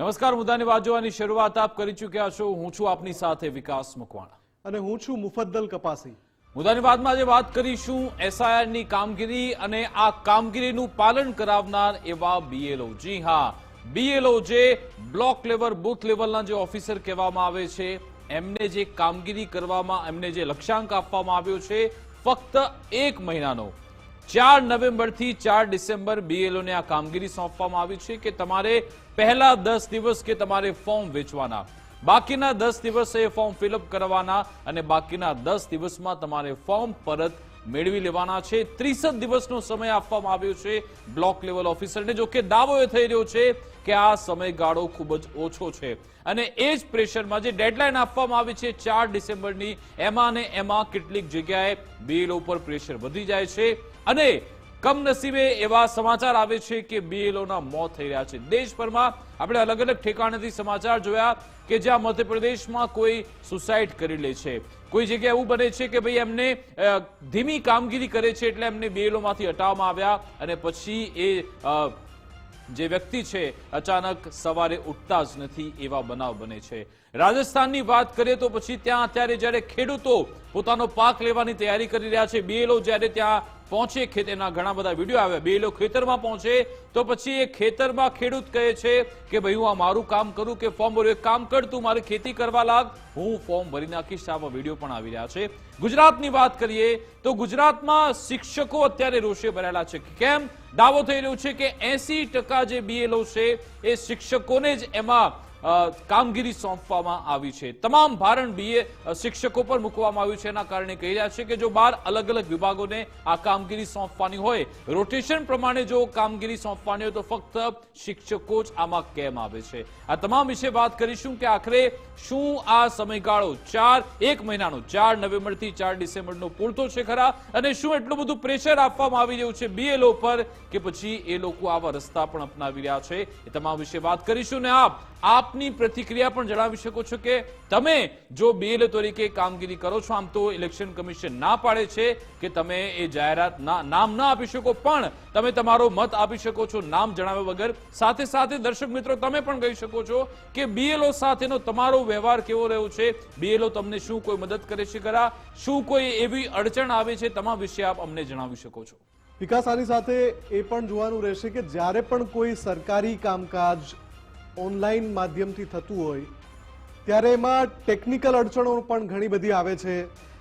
નમસ્કાર મુદ્દાની વાત જોવાની શરૂઆત આપ કરી ચૂક્યા છો. હું છું આપની સાથે વિકાસ મકવાણા. અને હું છું મુફદ્દલ કપાસી. મુદ્દાની વાતમાં આજે વાત કરીશું એસઆઈઆરની કામગીરી અને આ કામગીરીનું પાલન કરાવનાર એવા બીએલઓ જી હા બીએલઓ જે બ્લોક લેવલ બુથ લેવલના જે ઓફિસર કહેવામાં આવે છે એમને જે કામગીરી કરવામાં એમને જે લક્ષ્યાંક આપવામાં આવ્યો છે ફક્ત એક મહિનાનો. ચાર નવેમ્બરથી ચાર ડિસેમ્બર બીએલઓને આ કામગીરી સોંપવામાં આવી છે કે તમારે પહેલા દસ દિવસ કે તમારે ફોર્મ વેચવાના. બાકીના દસ દિવસે ફોર્મ ફિલઅપ કરવાના અને બાકીના દસ દિવસમાં તમારે ફોર્મ પરત મેળવી લેવાના છે. ત્રીસ જ દિવસનો સમય આપવામાં આવ્યો છે બ્લોક લેવલ ઓફિસરને. જો કે દાવો એ થઈ રહ્યો છે કે આ સમયગાળો ખૂબ જ ઓછો છે. અને એ જ પ્રેશરમાં જે ડેડલાઇન આપવામાં આવી છે ચાર ડિસેમ્બરની, એમાં ને એમાં કેટલીક જગ્યાએ બીએલઓ ઉપર પ્રેશર વધી જાય છે. અને કમનસીબે એવા સમાચાર આવે છે કે બીએલઓના મોત થઈ રહ્યા છે. દેશભરમાં આપણે અલગ અલગ ઠેકાણેથી સમાચાર જોયા કે જ્યાં મધ્યપ્રદેશમાં કોઈ સુસાઇડ કરી લે છે. કોઈ જગ્યાએ એવું બને છે કે ભાઈ એમને ધીમી કામગીરી કરે છે એટલે એમને BLO માંથી હટાવવામાં આવ્યા અને પછી એ જે વ્યક્તિ છે, અચાનક સવારે ઉઠતા જ નથી એવા બનાવ બને છે. રાજસ્થાનની વાત કરીએ તો પછી ત્યાં અત્યારે જ્યારે ખેડૂતો પોતાનો પાક લેવાની તૈયારી કરી રહ્યા છે બીએલઓ જ્યારે ત્યાં પહોંચે ખેતરના ઘણા બધા વીડિયો આવ્યા બીએલઓ ખેતરમાં પહોંચે તો પછી એ ખેતરમાં ખેડૂત કહે છે કે ભાઈ, હું આ મારું કામ કરું કે ફોર્મ ભર્યું એક કામ કર, તું મારે ખેતી કરવા લાગ. હું ફોર્મ ભરી નાખીશ, આવા વીડિયો પણ આવી રહ્યા છે. ગુજરાતની વાત કરીએ તો ગુજરાતમાં શિક્ષકો અત્યારે રોષે ભરેલા છે. કેમ? દાવો થઈ રહ્યો છે કે એસી જે બીએલઓ છે એ શિક્ષકોને જ એમાં કામગીરી સોંપવામાં આવી છે. તમામ ભારણ બીએ શિક્ષકો પર મૂકવામાં આવ્યું છે. એના કારણે કહી રહ્યા છે કે જો બાર અલગ અલગ વિભાગોને આ કામગીરી સોંપવાની હોય, રોટેશન પ્રમાણે જો કામગીરી સોંપવાની હોય તો ફક્ત શિક્ષકો જ આમાં કેમ આવે છે? આ તમામ વિશે વાત કરીશું કે આખરે શું આ સમયગાળો ચાર, એક મહિનાનો, ચાર નવેમ્બરથી ચાર ડિસેમ્બરનો પૂરતો છે ખરા? અને શું એટલું બધું પ્રેશર આપવામાં આવી રહ્યું છે બીએલઓ પર કે પછી એ લોકો આવા રસ્તા પણ અપનાવી રહ્યા છે? એ તમામ વિશે વાત કરીશું ને આપ આપની પ્રતિક્રિયા પણ જણાવી શકો છો કે તમે જો બીએલઓ તરીકે કામગીરી કરો છો, આમ તો ઇલેક્શન કમિશન ના પાડે છે કે તમે એ જાહેરાત નામ ના આપી શકો, પણ તમે તમારો મત આપી શકો છો નામ જણાવ્યા વગર. સાથે સાથે દર્શક મિત્રો, તમે પણ કહી શકો છો કે બીએલઓ સાથેનો તમારો વ્યવહાર કેવો રહ્યો છે? બીએલઓ તમને શું કોઈ મદદ કરે છે ખરા? શું કોઈ એવી અડચણ આવે છે? તમામ વિશે આપ અમને જણાવી શકો છો. વિકાસ આની સાથે એ પણ જોવાનું રહેશે કે જ્યારે પણ કોઈ સરકારી કામકાજ ઓનલાઈન માધ્યમથી થતું હોય ત્યારે એમાં ટેકનિકલ અડચણો પણ ઘણી બધી આવે છે.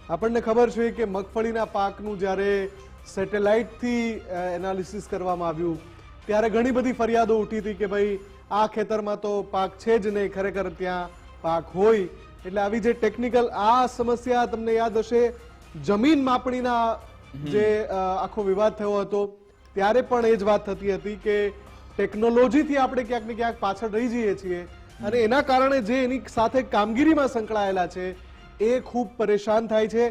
આપણને ખબર છે કે મગફળીના પાકનું જ્યારે સેટેલાઇટથી એનાલિસિસ કરવામાં આવ્યું ત્યારે ઘણી બધી ફરિયાદો ઉઠી હતી કે ભાઈ આ ખેતરમાં તો પાક છે જ નહીં ખરેખર ત્યાં પાક હોય. એટલે આવી જે ટેકનિકલ આ સમસ્યા તમને યાદ હશે જમીન માપણીના જે આખો વિવાદ થયો હતો ત્યારે પણ એ જ વાત થતી હતી કે ટેકનોલોજીથી આપણે ક્યાંક ને ક્યાંક પાછળ રહી જઈએ છીએ અને એના કારણે જે એની સાથે કામગીરીમાં સંકળાયેલા છે એ ખૂબ પરેશાન થાય છે.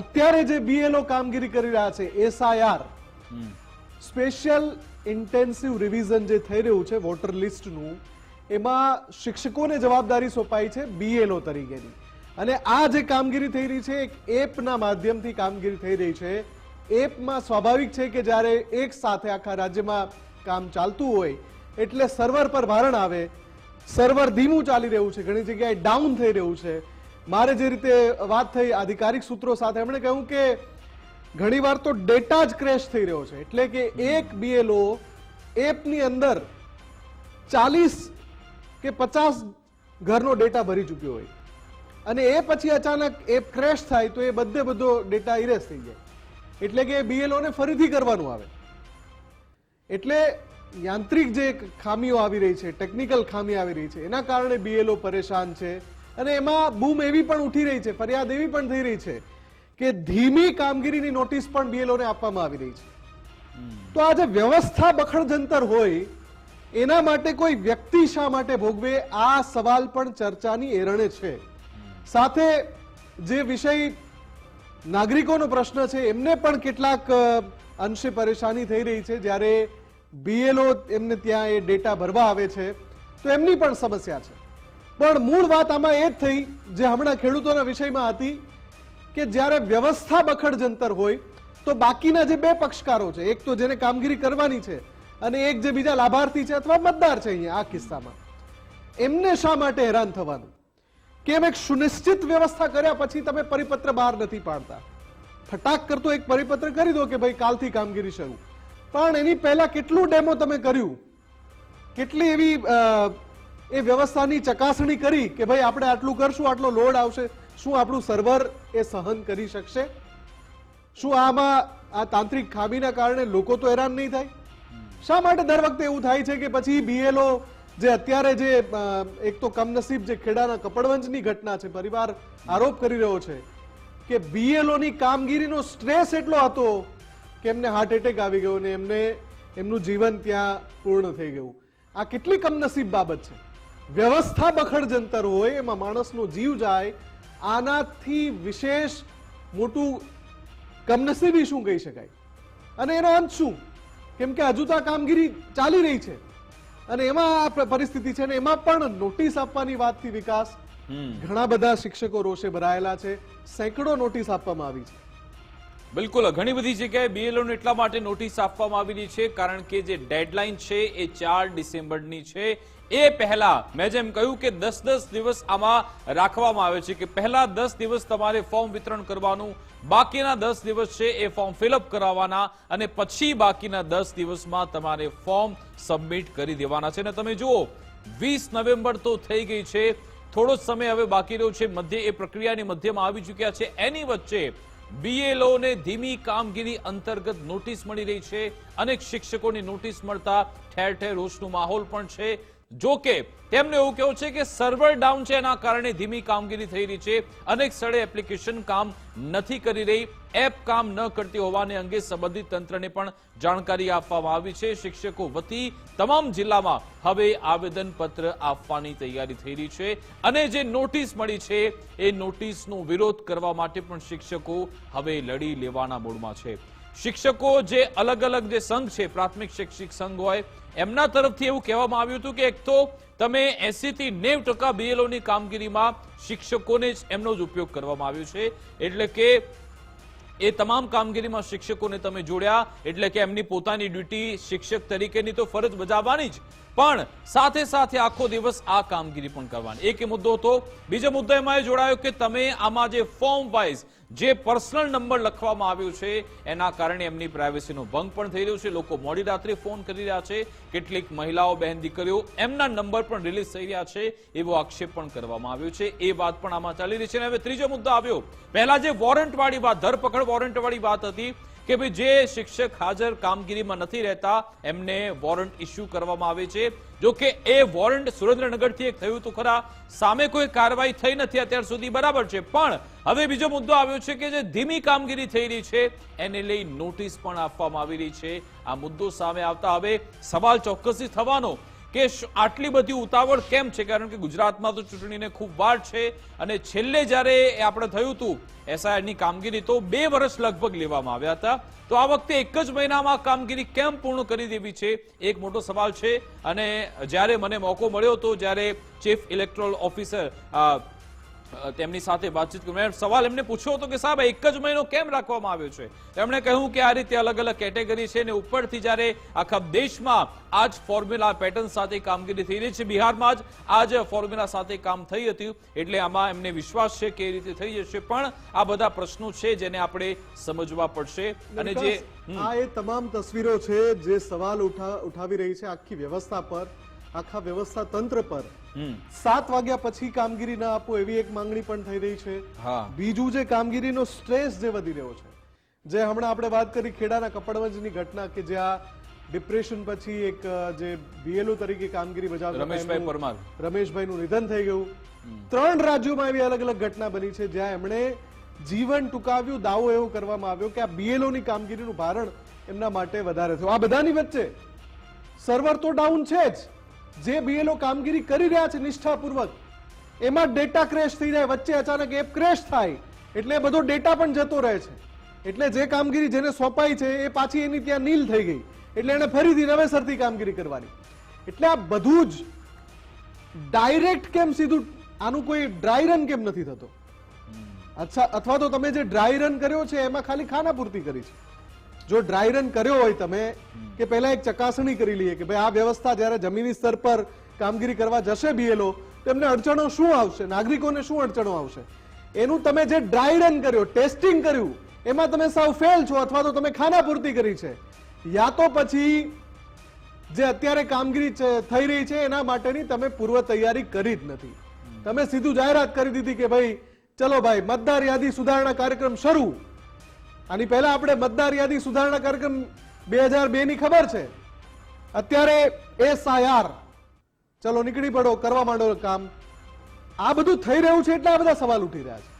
અત્યારે જે બીએલઓ કામગીરી કરી રહ્યા છે એસઆઈઆર સ્પેશિયલ ઇન્ટેન્સિવ રિવિઝન જે થઈ રહ્યું છે વોટર લિસ્ટનું એમાં શિક્ષકોને જવાબદારી સોંપાઈ છે બીએલઓ તરીકેની. અને આ જે કામગીરી થઈ રહી છે એક એપના માધ્યમથી કામગીરી થઈ રહી છે. એપમાં સ્વાભાવિક છે કે જ્યારે એક સાથે આખા રાજ્યમાં કામ ચાલતું હોય, એટલે સર્વર પર ભારણ આવે. સર્વર ધીમું ચાલી રહ્યું છે, ઘણી જગ્યાએ ડાઉન થઈ રહ્યું છે. મારે જે રીતે વાત થઈ આધિકારિક સૂત્રો સાથે, એમણે કહ્યું કે ઘણીવાર તો ડેટા જ ક્રેશ થઈ રહ્યો છે, એટલે કે એક બીએલઓ એપની અંદર ચાલીસ કે પચાસ ઘરનો ડેટા ભરી ચૂક્યો હોય. અને એ પછી અચાનક એપ ક્રેશ થાય, તો એ બધે બધો ડેટા ઇરેસ થઈ જાય. એટલે કે બીએલઓને ફરીથી કરવાનું આવે. એટલે યાંત્રિક જે ખામીઓ આવી રહી છે ટેકનિકલ ખામી આવી રહી છે, એના કારણે બીએલઓ પરેશાન છે અને એમાં બૂમ એવી પણ ઉઠી રહી છે, ફરિયાદ એવી પણ થઈ રહી છે કે ધીમી કામગીરીની નોટિસ પણ બીએલઓને આપવામાં આવી રહી છે. તો આ જે વ્યવસ્થા બખડજંતર હોય, એના માટે કોઈ વ્યક્તિ શા માટે ભોગવે, આ સવાલ પણ ચર્ચાની એરણે છે. સાથે જે વિષય નાગરિકોનો પ્રશ્ન છે, એમને પણ કેટલાક અંશે પરેશાની થઈ રહી છે, જ્યારે બીએલઓ એમને ત્યાં એ ડેટા ભરવા આવે છે, તો એમની પણ સમસ્યા છે. પણ મૂળ વાત આમાં એ જ થઈ, જે હમણાં ખેડૂતોના વિષયમાં હતી, કે જ્યારે વ્યવસ્થા બખડજંતર હોય, તો બાકીના જે બે પક્ષકારો છે, એક તો જેને કામગીરી કરવાની છે, અને એક જે બીજા લાભાર્થી છે અથવા મતદાર છે અહીંયા, આ કિસ્સામાં. એમને શા માટે હેરાન થવાનું? કેમ એક સુનિશ્ચિત વ્યવસ્થા કર્યા પછી તમે પરિપત્ર બહાર નથી પાડતા? ફટાક કરતો એક પરિપત્ર કરી દો કે ભાઈ કાલથી કામગીરી શરૂ. પણ એની પહેલા કેટલું ડેમો તમે કર્યું? કેટલી એવી એ વ્યવસ્થાની ચકાસણી કરી કે ભાઈ આપણે આટલું કરશું, આટલો લોડ આવશે, શું આપણું સર્વર એ સહન કરી શકશે? શું આમાં આ તાંત્રિક ખામીના કારણે લોકો તો હેરાન નહીં થાય? શા માટે દર વખતે એવું થાય છે કે પછી બીએલઓ જે અત્યારે જે એક તો કમનસીબ જે ખેડાના કપડવંજની ઘટના છે, પરિવાર આરોપ કરી રહ્યો છે કે બીએલઓની કામગીરીનો સ્ટ્રેસ એટલો હતો કે એમને હાર્ટ એટેક આવી ગયો ને એમને એમનું જીવન ત્યાં પૂર્ણ થઈ ગયું. આ કેટલી કમનસીબ બાબત છે. વ્યવસ્થા બખડ જંતર હોય એમાં માણસનો જીવ જાય આનાથી વિશેષ મોટું કમનસીબી શું કહી શકાય? અને એનો અંત શું? કેમ કે હજુ તો આ કામગીરી ચાલી રહી છે. અને એમાં આ પરિસ્થિતિ છે ને એમાં પણ નોટિસ આપવાની વાતથી વિકાસ ઘણા બધા શિક્ષકો રોષે ભરાયેલા છે. સેંકડો નોટિસ આપવામાં આવી છે. બિલકુલ. ઘણી બધી જગ્યાએ બીએલઓને એટલા માટે નોટિસ આપવામાં આવેલી છે કારણ કે જે ડેડલાઇન છે એ ચાર ડિસેમ્બરની છે. એ પહેલા મેં જેમ કહ્યું કે દસ દસ દિવસ આમાં રાખવામાં આવે છે કે પહેલા દસ દિવસ તમારે ફોર્મ વિતરણ કરવાનું, બાકીના દસ દિવસ છે એ ફોર્મ ફિલઅપ કરાવવાના અને પછી બાકીના દસ દિવસમાં તમારે ફોર્મ સબમિટ કરી દેવાના છે. અને તમે જુઓ, વીસ નવેમ્બર તો થઈ ગઈ છે. થોડો સમય હવે બાકી રહ્યો છે. મધ્ય એ પ્રક્રિયાની મધ્યમાં આવી ચૂક્યા છે. એની વચ્ચે BLO ને ધીમી કામગીરી અંતર્ગત નોટિસ મળી રહી છે. અનેક શિક્ષકોની નોટિસ મળતા ઠેર ઠેર રોષનો માહોલ પણ છે. જો કે તેમને એવું કહેવું છે કે સર્વર ડાઉન છે એના કારણે ધીમી કામગીરી થઈ રહી છે. અનેક સ્થળે એપ્લિકેશન કામ નથી કરી રહી. એપ કામ ન કરતી હોવાને અંગે સંબંધિત તંત્રને પણ જાણકારી આપવામાં આવી છે. શિક્ષકો વતી તમામ જિલ્લામાં હવે આવેદન પત્ર આપવાની તૈયારી થઈ રહી છે. અને જે નોટિસ મળી છે, એ નોટિસનો વિરોધ કરવા માટે પણ શિક્ષકો હવે લડી લેવાના મૂડમાં છે. શિક્ષકો જે અલગ અલગ જે સંઘ છે, પ્રાથમિક શૈક્ષિક સંઘ હોય એમના તરફથી એવું કહેવામાં આવ્યું હતું કે એક તો તમે એસી થી નેવ ટકા બીએલઓની કામગીરીમાં શિક્ષકોને જ એમનો જ ઉપયોગ કરવામાં આવ્યો છે. એટલે કે એ તમામ કામગીરીમાં શિક્ષકોને તમે જોડ્યા, એટલે કે એમની પોતાની ડ્યુટી શિક્ષક તરીકેની તો ફરજ બજાવવાની જ. પણ સાથે સાથે આખો દિવસ આ કામગીરી પણ કરવાની. એક મુદ્દો હતો. બીજો મુદ્દો એમાં એ જોડાયો કે તમે આમાં જે ફોર્મ વાઇઝ જે પર્સનલ નંબર લખવામાં આવ્યો છે, એના કારણે એમની પ્રાઇવસીનો ભંગ પણ થઈ રહ્યો છે. લોકો મોડી રાત્રે ફોન કરી રહ્યા છે. કેટલીક મહિલાઓ બહેન દીકરીઓ એમના નંબર પણ રિલીઝ થઈ રહ્યા છે, એવો આક્ષેપ પણ કરવામાં આવ્યો છે. એ વાત પણ આમાં ચાલી રહી છે. અને હવે ત્રીજો મુદ્દો આવ્યો. પહેલા જે વોરંટવાળી વાત, ધરપકડ વોરંટવાળી વાત હતી કે ભાઈ જે શિક્ષક હાજર કામગીરીમાં નથી રહેતા, એમને વોરંટ ઇસ્યુ કરવામાં આવે છે. જો કે એ વોરંટ સુરેન્દ્રનગરથી એક થયું તો ખરા. સામે કોઈ કાર્યવાહી થઈ નથી અત્યાર સુધી, બરાબર છે. પણ હવે બીજો મુદ્દો આવ્યો છે કે જે ધીમી કામગીરી થઈ રહી છે, એને લઈ નોટિસ પણ આપવામાં આવી રહી છે. આ મુદ્દો સામે આવતા હવે સવાલ ચોક્કસથી થવાનો કે આટલી બધી ઉતાવળ કેમ છે? કારણ કે ગુજરાતમાં તો ચૂંટણીને ખૂબ વાર છે અને છેલ્લે જ્યારે આપણે થયું હતું એસઆઈઆરની કામગીરી તો બે વર્ષ લગભગ લેવામાં આવ્યા હતા. તો આ વખતે એક જ મહિનામાં કામગીરી કેમ પૂર્ણ કરી દેવી છે? એક મોટો સવાલ છે. અને જ્યારે મને મોકો મળ્યો હતો જ્યારે ચીફ ઇલેક્ટોરલ ઓફિસર તેમની સાથે વાતચીત કરી. મેં સવાલ એમને પૂછ્યો હતો કે સાહેબ એક જ મહિનો કેમ રાખવામાં આવ્યો છે? તેમણે કહ્યું કે આ રીતે અલગ અલગ કેટેગરી છે ને ઉપરથી જ્યારે આખા દેશમાં આ જ ફોર્મ્યુલા પેટર્ન સાથે કામગીરી થઈ રહી છે બિહારમાં જ આ જ ફોર્મ્યુલા સાથે કામ થઈ હતું. એટલે આમાં એમને વિશ્વાસ છે કે એ રીતે થઈ જશે. પણ આ બધા પ્રશ્નો છે જેને આપણે સમજવા પડશે. અને જે આ એ તમામ તસવીરો છે જે સવાલ ઉઠાવી રહી છે આખી વ્યવસ્થા પર. આખા વ્યવસ્થા તંત્ર પર. સાત વાગ્યા પછી કામગીરી ના આપો એવી એક માંગણી પણ થઈ રહી છે. બીજું જે કામગીરીનો સ્ટ્રેસ જે વધી રહ્યો છે જે હમણાં આપણે વાત કરી ખેડાના કપડવંજની ઘટના કે જ્યાં ડિપ્રેશન પછી એક જે બીએલઓ તરીકે કામગીરી બજાવતા રમેશભાઈ નું પરમાર. રમેશભાઈનું નિધન થઈ ગયું. ત્રણ રાજ્યોમાં એવી અલગ અલગ ઘટના બની છે જ્યાં એમણે જીવન ટૂંકાવ્યું દાવો એવો કરવામાં આવ્યો કે આ બીએલઓ ની કામગીરીનું ભારણ એમના માટે વધારે થયું. આ બધાની વચ્ચે સર્વર તો ડાઉન છે જ. જે બીએલઓ કામગીરી કરી રહ્યા છે નિષ્ઠાપૂર્વક એમાં ડેટા ક્રેશ થઈ જાય વચ્ચે અચાનક એપ ક્રેશ થાય એટલે બધો ડેટા પણ જતો રહે છે. એટલે જે કામગીરી જેને સોંપાઈ છે એ પાછી એની ત્યાં નીલ થઈ ગઈ. એટલે એને ફરીથી નવેસરથી કામગીરી કરવાની. એટલે આ બધું જ ડાયરેક્ટ કેમ સીધું આનું કોઈ ડ્રાય રન કેમ નથી થતો? અચ્છા અથવા તો તમે જે ડ્રાય રન કર્યો છે એમાં ખાલી ખાના પૂરતી કરી છે. જો ડ્રાય રન કર્યો હોય તમે કે પહેલા એક ચકાસણી કરી લઈએ કે ભાઈ આ વ્યવસ્થા જ્યારે જમીની સ્તર પર કામગીરી કરવા જશે બીએલઓ તેમને અડચણો શું આવશે? નાગરિકોને શું અડચણો આવશે? એનું તમે જે ડ્રાય રન કર્યો ટેસ્ટિંગ કર્યું એમાં તમે સાવ ફેલ છો અથવા તો તમે ખાનાપૂર્તિ કરી છે. યા તો પછી જે અત્યારે કામગીરી થઈ રહી છે એના માટેની તમે પૂર્વ તૈયારી કરી જ નથી. તમે સીધું જાહેરાત કરી દીધી કે ભાઈ ચલો ભાઈ મતદાર યાદી સુધારણા કાર્યક્રમ શરૂ. આની પહેલા આપણે મતદાર યાદી સુધારણા કાર્યક્રમ બે હજાર બે ની ખબર છે. અત્યારે એસઆઈઆર ચલો, નીકળી પડો, કરવા માંડો કામ. આ બધું થઈ રહ્યું છે એટલે આ બધા સવાલ ઉઠી રહ્યા છે.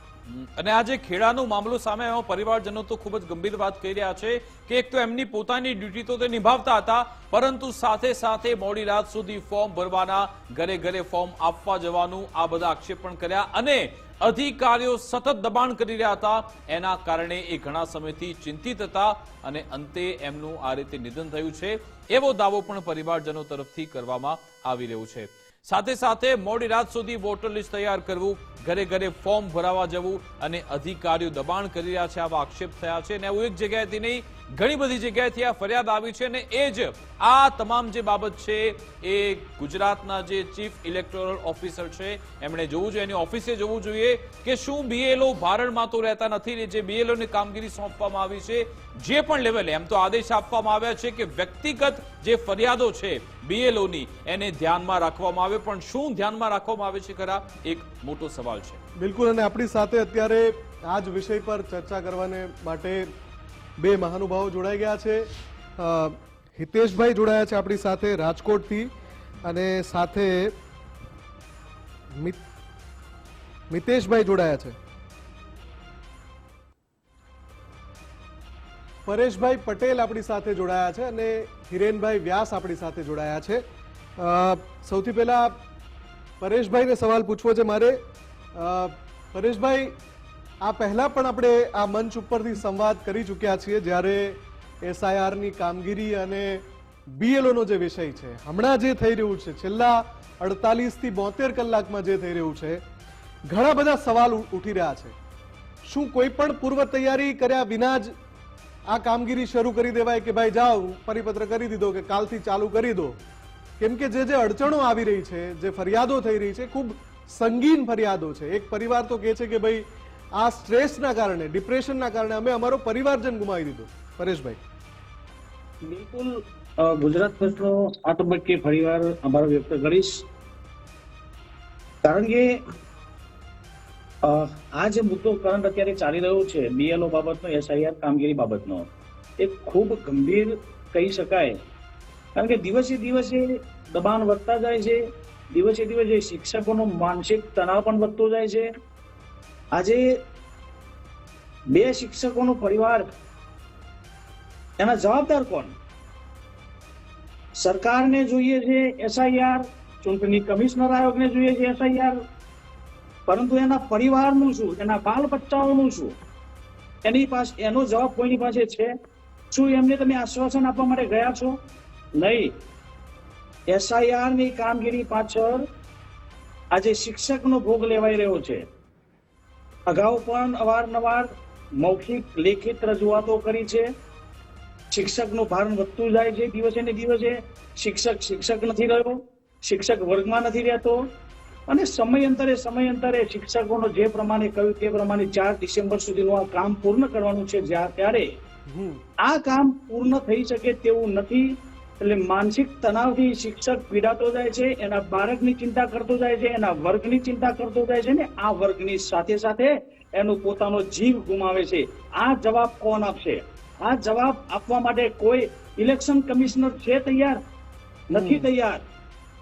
અને આ જે ખેડાનો મામલો સામે આવ્યો, પરિવારજનો તો ખૂબ જ ગંભીર વાત કહી રહ્યા છે કે એક તો એમની પોતાની ડ્યુટી તો તે નિભાવતા હતા, પરંતુ સાથે સાથે મોડી રાત સુધી ફોર્મ ભરવાના ઘરે ઘરે ફોર્મ આપવા જવાનું આ બધા આક્ષેપ પણ કર્યા અને અધિકારીઓ સતત દબાણ કરી રહ્યા હતા. એના કારણે એ ઘણા સમયથી ચિંતિત હતા અને અંતે એમનું આ રીતે નિધન થયું છે. એવો દાવો પણ પરિવારજનો તરફથી કરવામાં આવી રહ્યો છે. સાથે સાથે મોડી રાત સુધી વોટર લિસ્ટ તૈયાર કરવું, ઘરે ઘરે ફોર્મ ભરાવા જવું અને અધિકારીઓ દબાણ કરી રહ્યા છે. આવા આક્ષેપ થયા છે અને એવું એક જગ્યાએથી નહીં ઘણી બધી જગ્યાએથી આ ફરિયાદ આવી છે અને એ જ આ તમામ જે બાબત છે એ ગુજરાતના જે ચીફ ઇલેક્ટોરલ ઓફિસર છે, એમણે જોવું જોઈએ. એની ઓફિસે જોવું જોઈએ કે શું બીએલઓ ભારણમાં તો રહેતા નથી જે બીએલઓની કામગીરી સોંપવામાં આવી છે, જે પણ લેવલે એમ તો આદેશ આપવામાં આવ્યા છે કે વ્યક્તિગત જે ફરિયાદો છે બીએલઓની એને ધ્યાનમાં રાખવામાં આવે. પણ શું ધ્યાનમાં રાખવામાં આવે છે ખરા? એક મોટો સવાલ છે. બિલકુલ, અને આપણી સાથે અત્યારે આ જ વિષય પર ચર્ચા કરવાને માટે બે મહાનુભાવો જોડાઈ ગયા છે. હિતેશભાઈ જોડાયા છે આપણી સાથે રાજકોટથી અને સાથે મિતેશભાઈ જોડાયા છે. પરેશભાઈ પટેલ આપણી સાથે જોડાયા છે અને હિરેનભાઈ વ્યાસ આપણી સાથે જોડાયા છે. સૌથી પહેલા પરેશભાઈને સવાલ પૂછવો છે મારે. પરેશભાઈ આ પહેલા પણ આપણે આ મંચ ઉપરથી સંવાદ કરી ચૂક્યા છીએ જ્યારે એસઆઈઆરની કામગીરી અને બીએલઓનો જે વિષય છે, હમણાં જે થઈ રહ્યું છે, છેલ્લા અડતાલીસથી બોતેર કલાકમાં જે થઈ રહ્યું છે, ઘણા બધા સવાલ ઉઠી રહ્યા છે. શું કોઈ પણ પૂર્વ તૈયારી કર્યા વિના જ આ કામગીરી શરૂ કરી દેવાય કે ભાઈ જાઓ, પરિપત્ર કરી દીધો કે કાલથી ચાલુ કરી દો? કેમ કે જે જે અડચણો આવી રહી છે, જે ફરિયાદો થઈ રહી છે, ખૂબ સંગીન ફરિયાદો છે. એક પરિવાર તો કહે છે કે ભાઈ આ સ્ટ્રેસના કારણે, ડિપ્રેશનના કારણે અમે અમારો પરિવારજન ગુમાવી દીધો. પરેશભાઈ. બિલકુલ ગુજરાત પ્રશ્નો આ તબક્કે ફરીવાર અમારો વ્યક્ત કરીશ. કારણ કે આ જે મુદ્દો કરંટ અત્યારે ચાલી રહ્યો છે બીએલઓ બાબતનો એસઆઈઆર કામગીરી બાબતનો, એ ખૂબ ગંભીર કહી શકાય. કારણ કે દિવસે દિવસે દબાણ વધતા જાય છે, દિવસે દિવસે શિક્ષકોનો માનસિક તણાવ પણ વધતો જાય છે આજે બે શિક્ષકોનો પરિવાર, એના જવાબદાર કોણ? સરકારને જોઈએ છે એસઆઈઆર, ચૂંટણી કમિશનર આયોગને જોઈએ છે એસઆઈઆર, પરંતુ એના પરિવારનું શું? એના બાલ બચ્ચાઓનું શું? એની પાસે, એનો જવાબ કોઈની પાસે છે? શું એમને તમે આશ્વાસન આપવા માટે ગયા છો? નહીં. એસઆઈઆરની કામગીરી પાછળ આજે શિક્ષકનો ભોગ લેવાઈ રહ્યો છે. અગાઉ પણ અવારનવાર મૌખિક લેખિત રજૂઆતો કરી છે. શિક્ષકનું ભારણ વધતું જાય છે દિવસે ને દિવસે. શિક્ષક શિક્ષક નથી રહ્યો શિક્ષક વર્ગમાં નથી રહેતો. અને સમયાંતરે સમયાંતરે શિક્ષકોનો જે પ્રમાણે કહ્યું તે પ્રમાણે ચાર ડિસેમ્બર સુધીનું આ કામ પૂર્ણ કરવાનું છે જ્યાં ત્યારે આ કામ પૂર્ણ થઈ શકે તેવું નથી. એટલે માનસિક તણાવથી શિક્ષક પીડાતો જાય છે એના બાળકની ચિંતા કરતો જાય છે એના વર્ગની ચિંતા કરતો જાય છે ને આ વર્ગની સાથે સાથે એનું પોતાનો જીવ ગુમાવે છે. આ જવાબ કોણ આપશે? આ જવાબ આપવા માટે કોઈ ઇલેક્શન કમિશનર છે તૈયાર? નથી તૈયાર.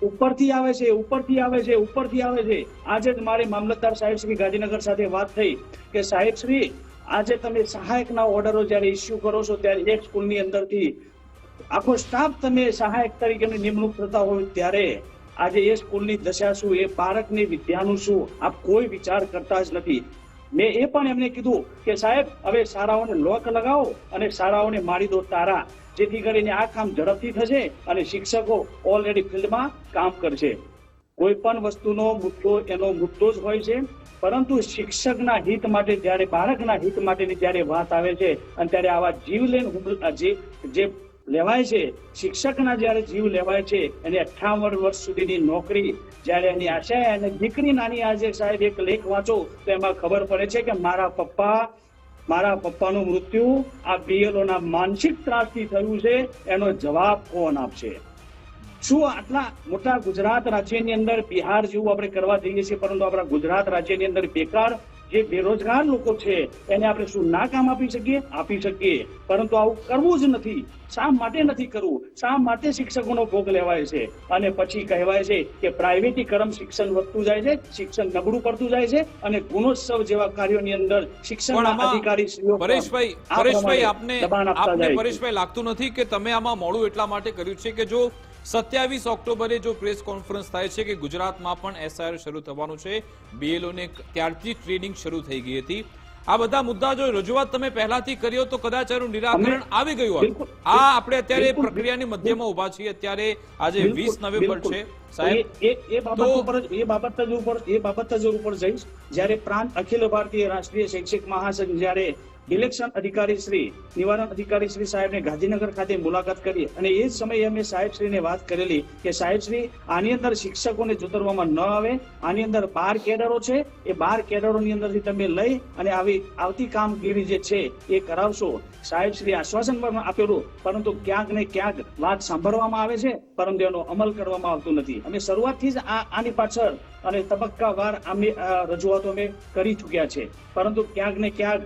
ઉપરથી આવે છે ઉપરથી આવે છે ઉપરથી આવે છે. આજે જ મારી મામલતદાર સાહેબ શ્રી ગાંધીનગર સાથે વાત થઈ કે સાહેબ શ્રી આજે તમે સહાયકના ઓર્ડરો જ્યારે ઇસ્યુ કરો છો ત્યારે એક સ્કૂલની અંદરથી આખો સ્ટાફ તમે સહાયક તરીકેની નિમણૂક થતા હોય ત્યારે આજે એ સ્કૂલની દશા શું, એ બાળકની વિદ્યાનું શું, આપ કોઈ વિચાર કરતા જ નથી. મેં એ પણ એમને કીધું કે સાહેબ, હવે શાળાઓને લોક લગાવો અને શાળાઓને મારી દો તારા, જેથી કરીને આ કામ ઝડપથી થશે અને શિક્ષકો ઓલરેડી ફિલ્ડમાં કામ કરશે. કોઈ પણ વસ્તુનો મુદ્દો, એનો મુદ્દો જ હોય છે. પરંતુ શિક્ષકના હિત માટે જ્યારે, બાળકના હિત માટેની જ્યારે વાત આવે છે અને ત્યારે આવા જીવલેન જે લેવાય છે. શિક્ષકના જ્યારે જીવ લેવાય છે એને અઠાવન વર્ષ સુધીની નોકરી જ્યારે એની આશા અને દીકરી નાની આજે સાહેબ એક લેખ વાંચો તો એમાં ખબર પડે છે કે મારા પપ્પા, મારા પપ્પાનું મૃત્યુ આ બીએલઓના માનસિક ત્રાસથી થયું છે, એનો જવાબ કોણ આપશે? શું આટલા મોટા ગુજરાત રાજ્યની અંદર બિહાર જેવું આપણે કરવા જઈએ છીએ, પરંતુ આપણા ગુજરાત રાજ્યની અંદર બેકાર જે બેરોજગાર લોકો છે એને આપણે શું ના કામ આપી શકીએ? આપી શકીએ. પરંતુ આવું કરવું જ નથી. શા માટે નથી કરવું? શા માટે શિક્ષકોનો ભોગ લેવાય છે? અને પછી કહેવાય છે કે પ્રાઇવેટીકરણ શિક્ષણ વધતું જાય છે શિક્ષણ નબળું પડતું જાય છે અને ગુણોત્સવ જેવા કાર્યોની અંદર શિક્ષણના અધિકારી પરેશભાઈ પરેશભાઈ આપને દબાણ આપતા જાય પરેશભાઈ લાગતું નથી કે તમે આમાં મોડું એટલા માટે કર્યું છે કે જો સત્યાવીસ ઓક્ટોબરે જો પ્રેસ કોન્ફરન્સ થાય છે કે ગુજરાતમાં પણ એસઆઈઆર શરૂ થવાનું છે BLO ને ત્યારથી ટ્રેનિંગ શરૂ થઈ ગઈ હતી. આ બધા મુદ્દા જો રજૂઆત તમે પહેલાથી કર્યો તો કદાચ એનું નિરાકરણ આવી ગયું હોત આ આપણે અત્યારે પ્રક્રિયાની મધ્યમાં ઊભા છીએ. અત્યારે આજે વીસ નવેમ્બર છે સાહેબ. એ- બાબત ઉપર એ બાબત ઉપર એ બાબત જ ઉપર જઈશ. જ્યારે પ્રાંત અખિલ ભારતીય રાષ્ટ્રીય શૈક્ષિક મહાસંઘ જ્યારે ઇલેક્શન અધિકારી શ્રી નિવારણ અધિકારી શ્રી સાહેબને ગાંધીનગર ખાતે મુલાકાત કરી અને એ જ સમયે અમે સાહેબ શ્રીને વાત કરેલી કે સાહેબ શ્રી આની અંદર શિક્ષકોને જોતરવામાં ન આવે આની અંદર બાર કેડરો છે એ બાર કેડરોની અંદરથી તમે લઈ અને આવી આવતી કામગીરી જે છે એ કરાવશો. સાહેબ શ્રી આશ્વાસન પણ આપેલું પરંતુ ક્યાંક ને ક્યાંક વાત સાંભળવામાં આવે છે પરંતુ એનો અમલ કરવામાં આવતું નથી. અમે શરૂઆતથી જ આ આની પાછળ અને તબક્કાવાર આમની અ, રજૂઆતો અમે કરી ચૂક્યા છે. પરંતુ ક્યાંક ને ક્યાંક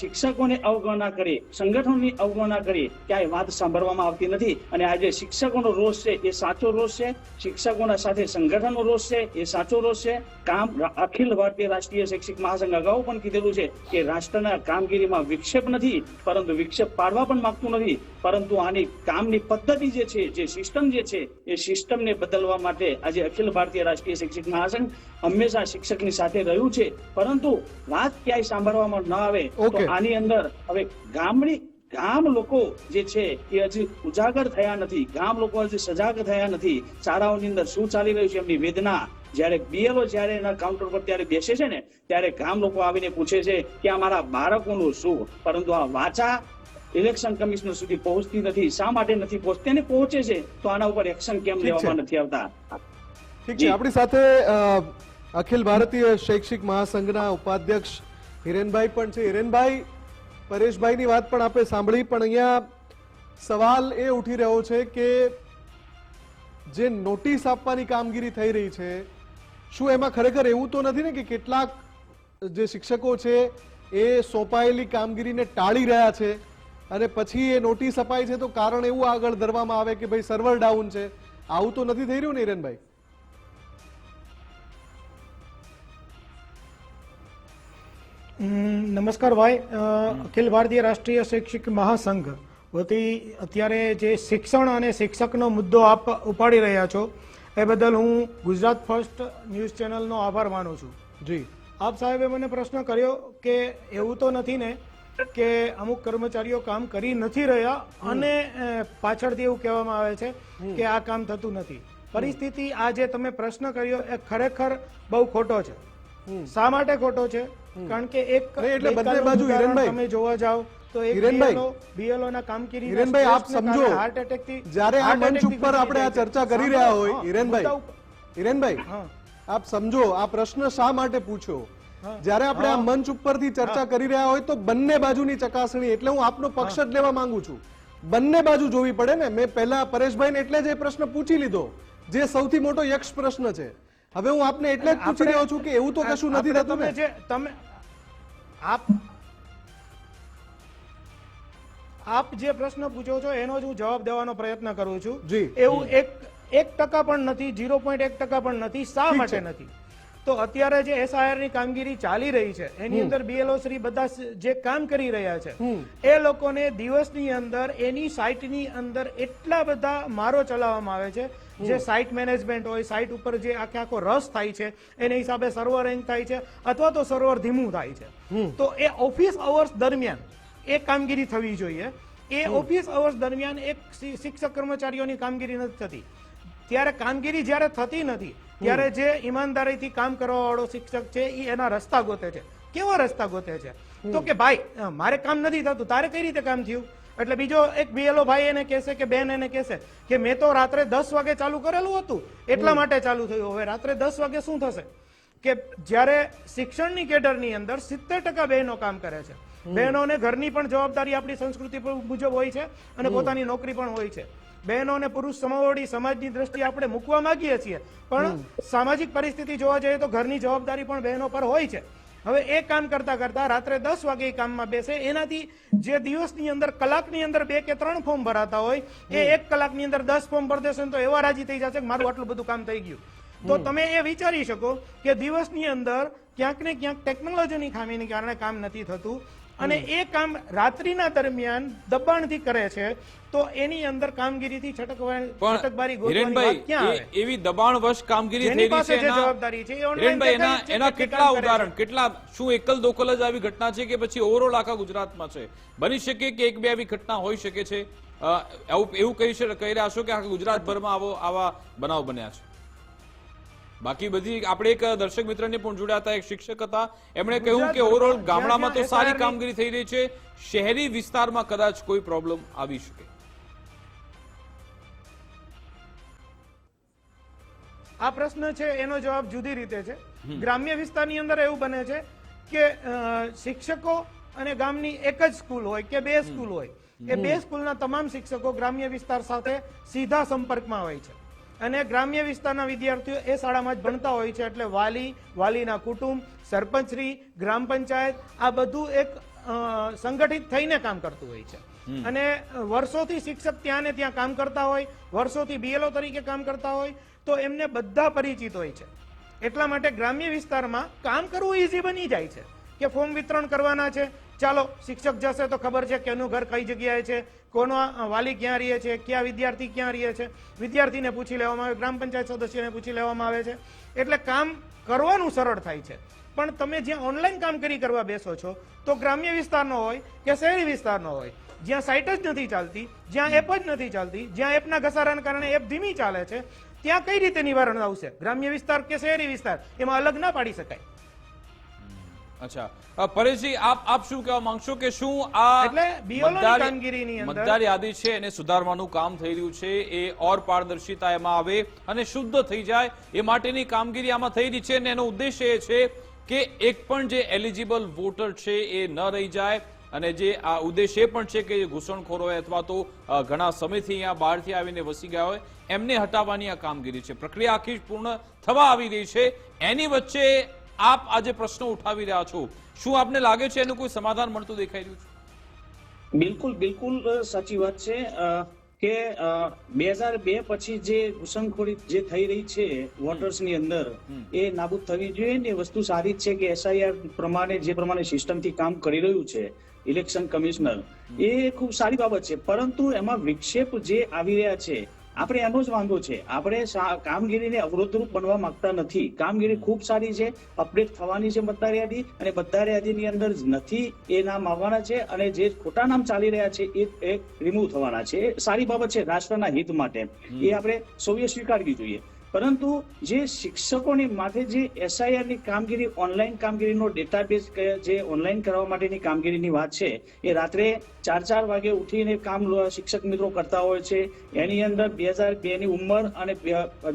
શિક્ષકોને અવગણના કરી, સંગઠનની અવગણના કરી, ક્યાંય વાત સાંભળવામાં આવતી નથી. અને આજે શિક્ષકોનો રોષ છે, એ સાચો રોષ છે. શિક્ષકોના સાથે સંગઠનનો રોષ છે, એ સાચો રોષ છે. કામ અખિલ ભારતીય રાષ્ટ્રીય શૈક્ષિક મહાસંઘ અગાઉ પણ કીધેલું છે કે રાષ્ટ્રના કામગીરીમાં વિક્ષેપ નથી, પરંતુ વિક્ષેપ પાડવા પણ માંગતું નથી. પરંતુ આની કામની પદ્ધતિ જે છે જે સિસ્ટમ જે છે એ સિસ્ટમને બદલવા માટે આજે અખિલ ભારતીય રાષ્ટ્રીય શિક્ષક મહાસંઘ હંમેશા શિક્ષકની સાથે રહ્યું છે. પરંતુ વાત ક્યાંય સાંભળવામાં ન આવે તો આની અંદર હવે ગામડી ગામ લોકો જે છે એ હજી ઉજાગર થયા નથી. ગામ લોકો હજી સજાગ થયા નથી. શાળાઓની અંદર શું ચાલી રહ્યું છે એમની વેદના. જ્યારે બીએલઓ જ્યારે એના કાઉન્ટર પર ત્યારે બેસે છે ને ત્યારે ગામ લોકો આવીને પૂછે છે કે અમારા બાળકોનું શું? પરંતુ આ વાચા ઇલેક્શન કમિશનર સુધી પહોંચતી નથી. શા માટે નથી પહોંચતી? અને પહોંચે છે. તો આના ઉપર એક્શન કેમ લેવામાં નથી આવતા? ઠીક છે. આપણી સાથે અખિલ ભારતીય શૈક્ષિક મહાસંઘના ઉપાધ્યક્ષ હિરેનભાઈ પણ છે. હિરેનભાઈ પરેશભાઈની વાત પણ આપણે સાંભળી પણ અહીંયા સવાલ એ ઉઠી રહ્યો છે કે જે નોટિસ આપવાની કામગીરી થઈ રહી છે શું એમાં ખરેખર એવું તો નથી ને કે કેટલાક જે શિક્ષકો છે એ સોંપાયેલી કામગીરીને ટાળી રહ્યા છે? અને પછી એ નોટિસ અપાય છે તો કારણ એવું આગળ ધરવામાં આવે કે ભાઈ સર્વર ડાઉન છે. આવું તો નથી થઈ રહ્યું ને હિરેનભાઈ? નમસ્કાર ભાઈ. અખિલ ભારતીય રાષ્ટ્રીય શૈક્ષિક મહાસંઘ વતી અત્યારે જે શિક્ષણ અને શિક્ષકનો મુદ્દો આપ ઉપાડી રહ્યા છો એ બદલ હું ગુજરાત ફર્સ્ટ ન્યૂઝ ચેનલનો આભાર માનું છું. જી. આપ સાહેબે મને પ્રશ્ન કર્યો કે એવું તો નથી ને કે અમુક કર્મચારીઓ કામ કરી નથી રહ્યા અને પાછળથી એવું કહેવામાં આવે છે કે આ કામ થતું નથી. પરિસ્થિતિ આ જે તમે પ્રશ્ન કર્યો એ ખરેખર બહુ ખોટો છે. શા માટે ખોટો છે? કારણ કે એક એટલે બંને બાજુ હિરેનભાઈ. તમે જોવા જાઓ તો એક હિરેનભાઈ. બીએલઓ ના કામગીરી હિરેનભાઈ આપ સમજો. હાર્ટ એટેકથી જ્યારે આ મંચ ઉપર આપણે આ. ચર્ચા કરી રહ્યા હોય હિરેનભાઈ. હિરેનભાઈ હા. આપ સમજો આ પ્રશ્ન શા માટે પૂછ્યો? જ્યારે આપણે આ મંચ ઉપરથી ચર્ચા કરી રહ્યા હોય તો બંને બાજુની ચકાસણી એટલે હું આપનો પક્ષ જ લેવા માંગુ છું. બંને બાજુ જોવી પડે ને. મેં પહેલા પરેશભાઈને એટલે જ એ પ્રશ્ન પૂછી લીધો જે સૌથી મોટો યક્ષ પ્રશ્ન છે. હવે હું આપને એટલે જ પૂછી રહ્યો છું કે એવું તો કશું નથી થતું ને. તમે આપ આપ જે પ્રશ્ન પૂછો છો એનો જ હું જવાબ દેવાનો પ્રયત્ન કરું છું. એવું એક એક ટકા પણ નથી ઝીરો પોઈન્ટ એક ટકા પણ નથી. શા માટે. નથી? તો અત્યારે જે એસઆઈઆરની કામગીરી ચાલી રહી છે એની અંદર બીએલઓ શ્રી બધા જે કામ કરી રહ્યા છે એ લોકોને દિવસની અંદર એની સાઇટની અંદર એટલા બધા મારો ચલાવવામાં આવે છે જે સાઇટ મેનેજમેન્ટ હોય સાઇટ ઉપર જે આખે આખો રસ થાય છે એને હિસાબે સર્વર હેંગ થાય છે અથવા તો સર્વર ધીમું થાય છે. તો એ ઓફિસ અવર્સ દરમિયાન એ કામગીરી થવી જોઈએ. એ ઓફિસ અવર્સ દરમિયાન એક શિક્ષક કર્મચારીઓની કામગીરી નથી થતી. ત્યારે કામગીરી જ્યારે થતી નથી ત્યારે જે ઈમાનદારીથી કામ કરવા વાળો શિક્ષક છે એ એના રસ્તા ગોતે છે. કેવા રસ્તા ગોતે છે? તો કે ભાઈ મારે કામ નથી થતું. તારે કઈ રીતે કામ થયું? એટલે બીજો એક બીએલઓ ભાઈ એને કહેશે કે બેન એને કહેશે કે મેં તો રાત્રે દસ વાગે ચાલુ કરેલું હતું. એટલા માટે ચાલુ થયું. હવે રાત્રે દસ વાગે શું થશે? કે જ્યારે શિક્ષણની કેડરની અંદર સિત્તેર ટકા બહેનો કામ કરે છે. બહેનોને ઘરની પણ જવાબદારી આપણી સંસ્કૃતિ મુજબ હોય છે અને પોતાની નોકરી પણ હોય છે. બહેનોને પુરુષ સમોવડી સમાજની દ્રષ્ટિએ આપણે મૂકવા માંગીએ છીએ. પણ સામાજિક પરિસ્થિતિ જોવા જઈએ તો ઘરની જવાબદારી પણ બહેનો પર હોય છે. હવે એ કામ કરતા કરતા રાત્રે દસ વાગે કામમાં બેસે. એનાથી જે દિવસની અંદર કલાકની અંદર બે કે ત્રણ ફોર્મ ભરાતા હોય એ એક કલાકની અંદર દસ ફોર્મ ભરી દેશે તો એવા રાજી થઈ જશે કે મારું આટલું બધું કામ થઈ ગયું. તો તમે એ વિચારી શકો કે દિવસની અંદર ક્યાંક ને ક્યાંક ટેકનોલોજીની ખામીને કારણે કામ નથી થતું. અને એ કામ રાત્રિના દરમિયાન દબાણથી કરે છે તો એની અંદર કામગીરીથી છટકબારી હિરેનભાઈ એવી દબાણવશ કામગીરી થઈ રહી છે એના- જવાબદારી છે હિરેનભાઈ એના એના કેટલા. ઉદાહરણ? કેટલા શું એકલ દોકલ જ આવી ઘટના છે કે પછી ઓવરઓલ આખા ગુજરાતમાં છે? બની શકે કે એક બે આવી ઘટના હોઈ શકે છે? એવું કહી રહ્યા છો કે આખા ગુજરાતભરમાં આવો આવા બનાવ બન્યા છે? બાકી બધી આપણે એક દર્શક મિત્રને પણ જોડ્યા હતા એક શિક્ષક હતા. એમણે કહ્યું કે ઓવરઓલ ગામડામાં તો સારી કામગીરી થઈ રહી છે. શહેરી વિસ્તારમાં કદાચ કોઈ પ્રોબ્લેમ આવી શકે. આ પ્રશ્ન છે એનો જવાબ જુદી રીતે છે. ગ્રામ્ય વિસ્તારની અંદર એવું બને છે કે શિક્ષકો અને ગામની એક જ સ્કૂલ હોય કે બે સ્કૂલ હોય. એ બે સ્કૂલના તમામ શિક્ષકો ગ્રામ્ય વિસ્તાર સાથે સીધા સંપર્કમાં હોય છે. અને ગ્રામ્ય વિસ્તારના વિદ્યાર્થીઓ એ શાળામાં જ ભણતા હોય છે એટલે વાલી વાલીના કુટુંબ સરપંચશ્રી ગ્રામ પંચાયત આ બધું એક સંગઠિત થઈને કામ કરતું હોય છે. અને વર્ષોથી શિક્ષક ત્યાં ને ત્યાં કામ કરતા હોય વર્ષોથી બીએલઓ તરીકે કામ કરતા હોય તો એમને બધા પરિચિત હોય છે. એટલા માટે ગ્રામ્ય વિસ્તારમાં કામ કરવું ઈઝી બની જાય છે કે ફોર્મ વિતરણ કરવાના છે ચાલો, શિક્ષક જશે તો ખબર છે કે એનું ઘર કઈ જગ્યાએ છે, કોનો વાલી ક્યાં રહીએ છે, ક્યાં વિદ્યાર્થી ક્યાં રહીએ છે. વિદ્યાર્થીને પૂછી લેવામાં આવે, ગ્રામ પંચાયત સદસ્યને પૂછી લેવામાં આવે છે. એટલે કામ કરવાનું સરળ થાય છે. પણ તમે જ્યાં ઓનલાઈન કામગીરી કરવા બેસો છો, તો ગ્રામ્ય વિસ્તારનો હોય કે શહેરી વિસ્તારનો હોય, જ્યાં સાઇટ જ નથી ચાલતી, જ્યાં એપ જ નથી ચાલતી, જ્યાં એપના ઘસારાના કારણે એપ ધીમી ચાલે છે, ત્યાં કઈ રીતે નિવારણ આવશે? ગ્રામ્ય વિસ્તાર કે શહેરી વિસ્તાર? એમાં અલગ ના પાડી શકાય. અચ્છા. પરેશજી આપ આપ શું કહેવા માંગશો કે શું આ એટલે BLO ની મતદાર- કામગીરીની અંદર- મતદાર યાદી છે એને સુધારવાનું કામ થઈ રહ્યું છે એ ઓર પારદર્શિતા એમાં આવે અને શુદ્ધ થઈ જાય એ માટેની કામગીરી આમાં થઈ રહી છે અને એનો ઉદ્દેશ્ય એ છે કે એક પણ જે એલિજિબલ વોટર છે એ ન રહી જાય અને જે આ ઉદ્દેશ એ પણ છે કે જે ઘૂસણખોરો અથવા તો ઘણા સમયથી અહીંયા બહારથી આવીને વસી ગયા હોય એમને હટાવવાની આ કામગીરી છે. પ્રક્રિયા આખી પૂર્ણ થવા આવી રહી છે. એની વચ્ચે આપ આજે પ્રશ્નો ઉઠાવી રહ્યા છો. શું આપને લાગે છે એનું કોઈ સમાધાન મળતું દેખાઈ રહ્યું છે? બિલકુલ બિલકુલ સાચી વાત છે. કે બે હજાર બે પછી જે ઘુસણખોરી જે થઈ રહી છે વોટર્સની અંદર એ નાબૂદ થવી જોઈએ ને વસ્તુ સારી જ છે કે એસઆઈઆર પ્રમાણે જે પ્રમાણે સિસ્ટમથી કામ કરી રહ્યું છે ઇલેક્શન કમિશનર એ ખૂબ સારી બાબત છે. પરંતુ એમાં વિક્ષેપ જે આવી રહ્યા છે આપણે એનો જ વાંધો છે. આપણે કામગીરીને અવરોધરૂપ બનવા માંગતા નથી. કામગીરી ખૂબ સારી છે અપડેટ થવાની છે મતદાર યાદી અને મતદાર યાદીની અંદર નથી એ નામ આવવાના છે અને જે ખોટા નામ ચાલી રહ્યા છે એ એ રિમૂવ થવાના છે. એ સારી બાબત છે રાષ્ટ્રના હિત માટે. એ આપણે સૌએ સ્વીકારવી જોઈએ. પરંતુ જે શિક્ષકોની માથે જે એસઆઈઆરની કામગીરી ઓનલાઈન કામગીરીનો ડેટાબેઝ જે ઓનલાઈન કરવા માટેની કામગીરીની વાત છે, એ રાત્રે ચાર ચાર વાગે ઉઠીને કામ શિક્ષક મિત્રો કરતા હોય છે. એની અંદર બે હજાર બેની ઉંમર અને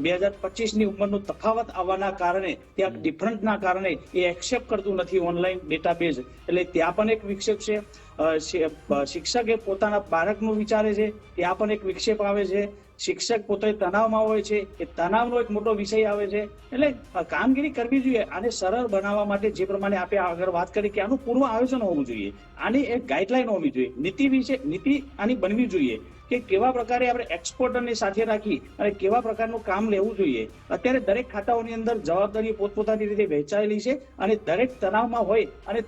બે હજાર પચીસની ઉંમરનો તફાવત આવવાના કારણે, ત્યાં ડિફરન્ટના કારણે એ એક્સેપ્ટ કરતું નથી ઓનલાઈન ડેટાબેઝ એટલે ત્યાં પણ એક વિક્ષેપ છે. શિક્ષકે પોતાના બાળકનું વિચારે છે, ત્યાં પણ એક વિક્ષેપ આવે છે. શિક્ષક પોતે તણાવમાં હોય છે, એ તણાવનો એક મોટો વિષય આવે છે. એટલે કામગીરી કરવી જોઈએ, આને સરળ બનાવવા માટે જે પ્રમાણે આપણે આગળ વાત કરી કે આનું પૂર્વ આયોજન હોવું જોઈએ. આની એક ગાઈડલાઈન હોવી જોઈએ. નીતિ વિશે, નીતિ આની બનવી જોઈએ કે કેવા પ્રકારે આપણે એક્સપોર્ટરને સાથે રાખી અને કેવા પ્રકારનું કામ લેવું જોઈએ. અત્યારે દરેક ખાતાઓની અંદર જવાબદારી પોતપોતાની રીતે વહેંચાયેલી છે અને દરેક તણાવમાં હોય અને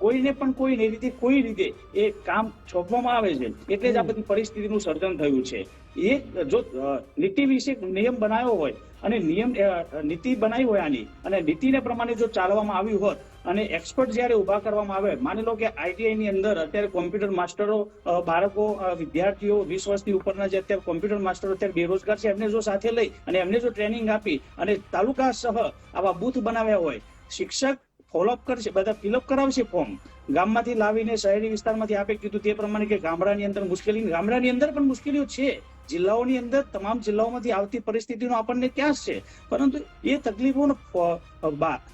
કોઈને પણ કોઈ રીતે કોઈ રીતે એ કામ સોંપવામાં આવે છે, એટલે જ આ બધી પરિસ્થિતિનું સર્જન થયું છે. એ જો નીતિ વિશે નિયમ બનાવ્યો હોય અને નિયમ નીતિ બનાવી હોય આની, અને નીતિને પ્રમાણે જો ચાલવામાં આવી હોત અને એક્સપર્ટ જ્યારે ઊભા કરવામાં આવે, માની લો કે આઈટીઆઈ ની અંદર અત્યારે કોમ્પ્યુટર માસ્ટરો બાળકો વિદ્યાર્થીઓ વીસ વર્ષથી ઉપરના જે અત્યારે કોમ્પ્યુટર માસ્ટરો અત્યારે બેરોજગાર છે, એમને જો સાથે લઈ અને એમને જો ટ્રેનિંગ આપી અને તાલુકા સહ આવા બૂથ બનાવ્યા હોય, શિક્ષક ફોલોઅપ કરશે બધા ફિલઅપ કરાવશે ફોર્મ ગામમાંથી લાવીને શહેરી વિસ્તારમાંથી આપે કીધું તે પ્રમાણે કે ગામડાની અંદર મુશ્કેલી ગામડાની અંદર પણ મુશ્કેલીઓ છે. જિલ્લાઓની અંદર તમામ જિલ્લાઓમાંથી આવતી પરિસ્થિતિનો આપણને ક્યાં છે. પરંતુ એ તકલીફોનો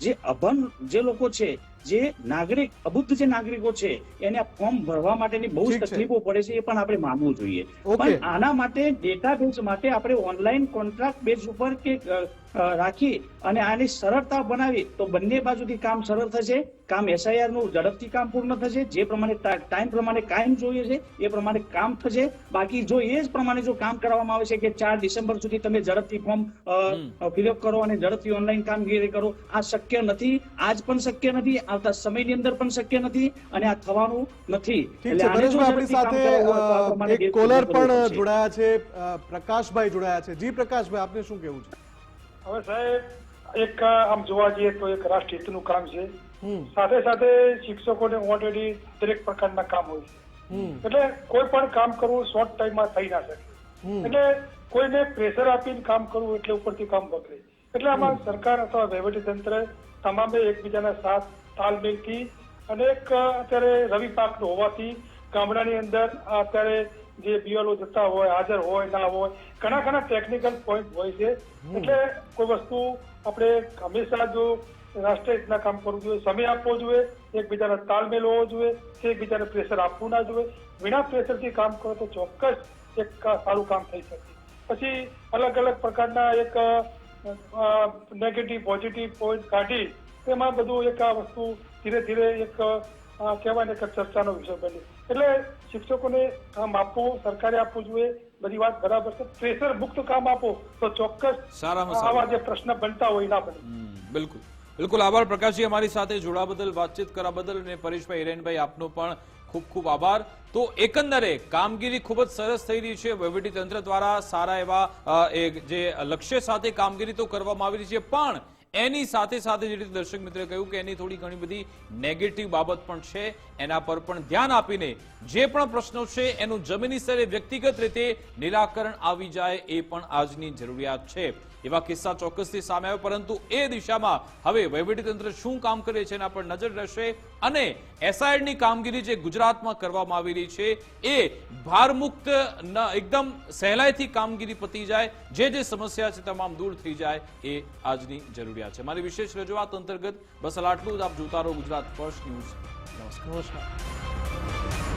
જે અભન જે લોકો છે જે નાગરિક અબુદ્ધ જે નાગરિકો છે એને આ ફોર્મ ભરવા માટેની બહુ જ તકલીફો પડે છે એ પણ આપણે માનવું જોઈએ. પણ આના માટે ડેટાબેઝ માટે આપણે ઓનલાઈન કોન્ટ્રાક્ટ બેઝ ઉપર કે રાખી અને આની સરળતા બનાવી તો બંને બાજુથી કામ સરળ થશે. કામ એસઆઈઆરનું ઝડપથી કામ પૂર્ણ થશે. જે પ્રમાણે ટાઈમ પ્રમાણે કાયમ જોઈએ છે એ પ્રમાણે કામ થશે. બાકી જો એ જ પ્રમાણે જો કામ કરવામાં આવે છે કે ચાર ડિસેમ્બર સુધી તમે ઝડપથી ફોર્મ ફિલઅપ કરો અને ઝડપથી ઓનલાઈન કામગીરી કરો. આ શક્ય નથી. આજ પણ શક્ય નથી. આવતા સમયની અંદર પણ શક્ય નથી અને આ થવાનું નથી. આપણી સાથે એક કોલર પણ જોડાયા છે. પ્રકાશભાઈ જોડાયા છે. જી પ્રકાશભાઈ આપને શું કેવું છે? હવે સાહેબ એક આમ જોવા જઈએ તો એક રાષ્ટ્ર હિતનું કામ છે. સાથે સાથે શિક્ષકોને ઓલરેડી દરેક પ્રકારના કામ હોય છે. એટલે કોઈ પણ કામ કરવું શોર્ટ ટાઈમમાં થઈ ના શકે. એટલે કોઈને પ્રેશર આપીને કામ કરવું એટલે ઉપરથી કામ બગડે. એટલે આમાં સરકાર અથવા વહીવટી તંત્ર તમામે એકબીજાના સાથ તાલમેલથી અને એક અત્યારે રવિ પાક હોવાથી ગામડાની અંદર અત્યારે જે બીએલઓ જતા હોય હાજર હોય ના હોય ઘણા ઘણા ટેકનિકલ પોઈન્ટ હોય છે. એટલે કોઈ વસ્તુ આપણે હંમેશા જો રાષ્ટ્રીય રીતના કામ કરવું જોઈએ સમય આપવો જોઈએ એકબીજાને તાલમેલ હોવો જોઈએ એકબીજાને પ્રેશર આપવું ના જોઈએ. વિના પ્રેશરથી કામ કરો તો ચોક્કસ એક સારું કામ થઈ શકે. પછી અલગ અલગ પ્રકારના એક નેગેટિવ પોઝિટિવ પોઈન્ટ કાઢી તેમાં બધું એક આ વસ્તુ ધીરે ધીરે એક કહેવાય ને કે ચર્ચાનો વિષય બની. એટલે શિક્ષકોને કામ આપવું સરકારે આપવું જોઈએ બધી વાત બરાબર છે. પ્રેશર મુક્ત કામ આપો તો ચોક્કસ સારામાં સારું. આવા જે પ્રશ્ન બનતા હોય ના બને. બિલકુલ. બિલકુલ આભાર પ્રકાશજી અમારી સાથે જોડા બદલ વાતચીત કરવા બદલ અને પરેશભાઈ હિરેનભાઈ આપનો પણ ખૂબ ખૂબ આભાર. તો એકંદરે કામગીરી ખૂબ જ સરસ થઈ રહી છે. વહીવટી તંત્ર દ્વારા સારા એવા જે લક્ષ્ય સાથે કામગીરી તો કરવામાં આવી રહી છે પણ એની સાથે સાથે જે રીતે દર્શક મિત્રે કહ્યું કે એની થોડી ઘણી બધી નેગેટિવ બાબત પણ છે, એના પર પણ ધ્યાન આપીને જે પણ પ્રશ્નો છે એનું જમીની સ્તરે વ્યક્તિગત રીતે નિરાકરણ આવી જાય એ પણ આજની જરૂરિયાત છે. એવા કિસ્સા ચોક્કસથી સામે આવ્યો, પરંતુ એ દિશામાં હવે વહીવટીતંત્ર શું કામ કરે છે એના પર નજર રહેશે અને એસઆઈડની કામગીરી જે ગુજરાતમાં કરવામાં આવી રહી છે, એ ભારમુક્ત એકદમ સહેલાઈથી કામગીરી પતી જાય, જે જે સમસ્યા છે તમામ દૂર થઈ જાય, એ આજની જરૂરિયાત છે. મારી વિશેષ રજૂઆત અંતર્ગત બસ આટલું જ. આપ જોતા રહો ગુજરાત ફર્સ્ટ ન્યૂઝ. નમસ્કાર.